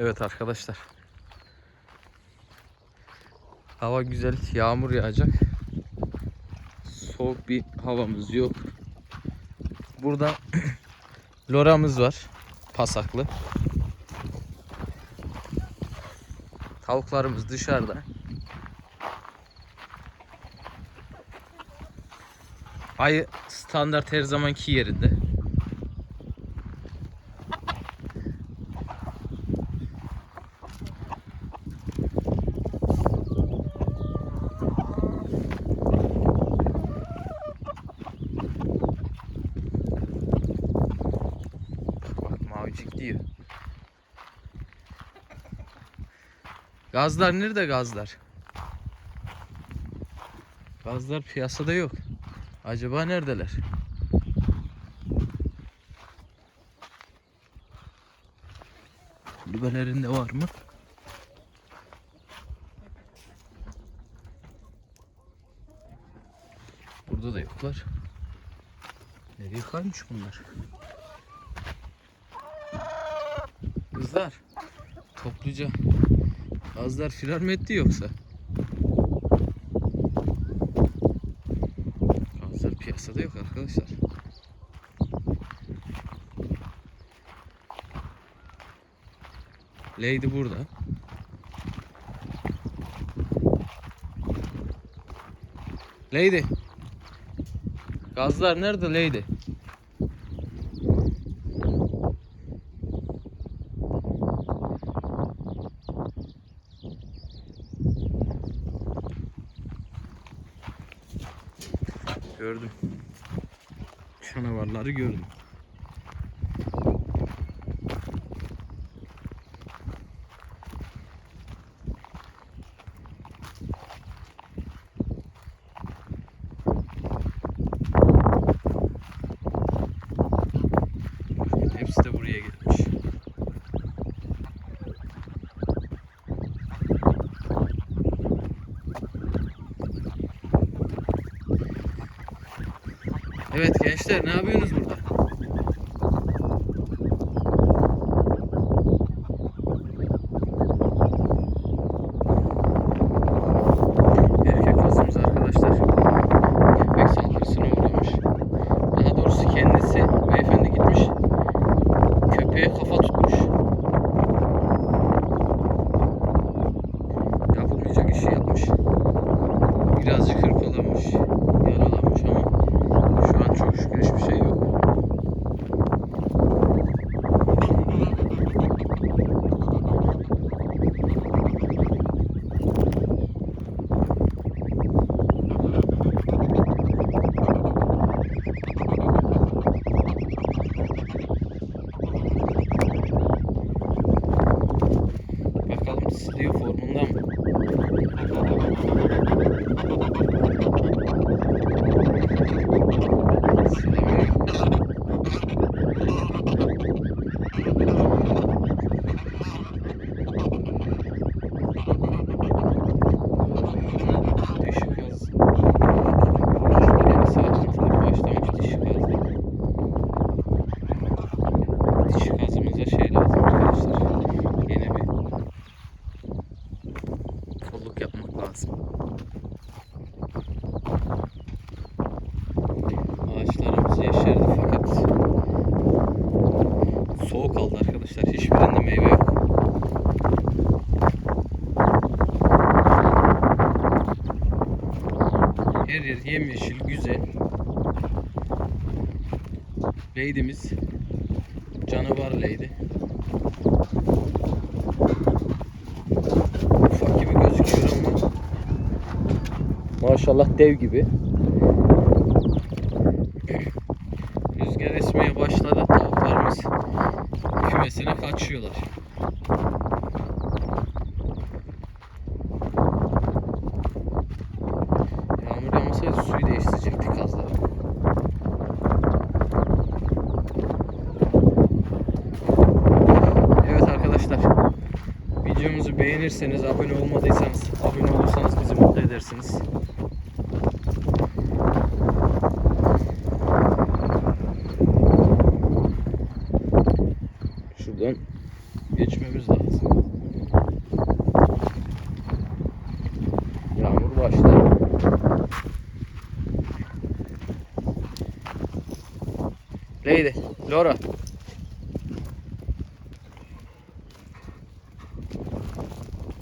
Evet arkadaşlar. Hava güzel. Yağmur yağacak. Soğuk bir havamız yok. Burada loramız var. Pasaklı. Tavuklarımız dışarıda. Ayı standart her zamanki yerinde. Diyor. Gazlar nerede gazlar? Gazlar piyasada yok. Acaba neredeler? Kulübelerinde var mı? Burada da yoklar. Nereye kaymış bunlar? Kızlar topluca gazlar firar mı etti yoksa? Gazlar piyasada yok arkadaşlar. Lady burada. Lady. Gazlar nerede Lady? Gördüm. Canavarları gördüm. Evet gençler ne yapıyorsunuz kolluk yapmak lazım. Ağaçlarımız yeşerdi fakat soğuk aldı arkadaşlar. Hiçbirinde meyve yok. Her yer yemyeşil, güzel. Lady'miz canavar lady. Maşallah dev gibi. Rüzgar esmeye başladı. Tavuklarımız kümesine kaçıyorlar. Beğenirseniz, abone olmadıysanız, abone olursanız bizi mutlu edersiniz. Şuradan geçmemiz lazım. Yağmur başladı. Lady, Laura.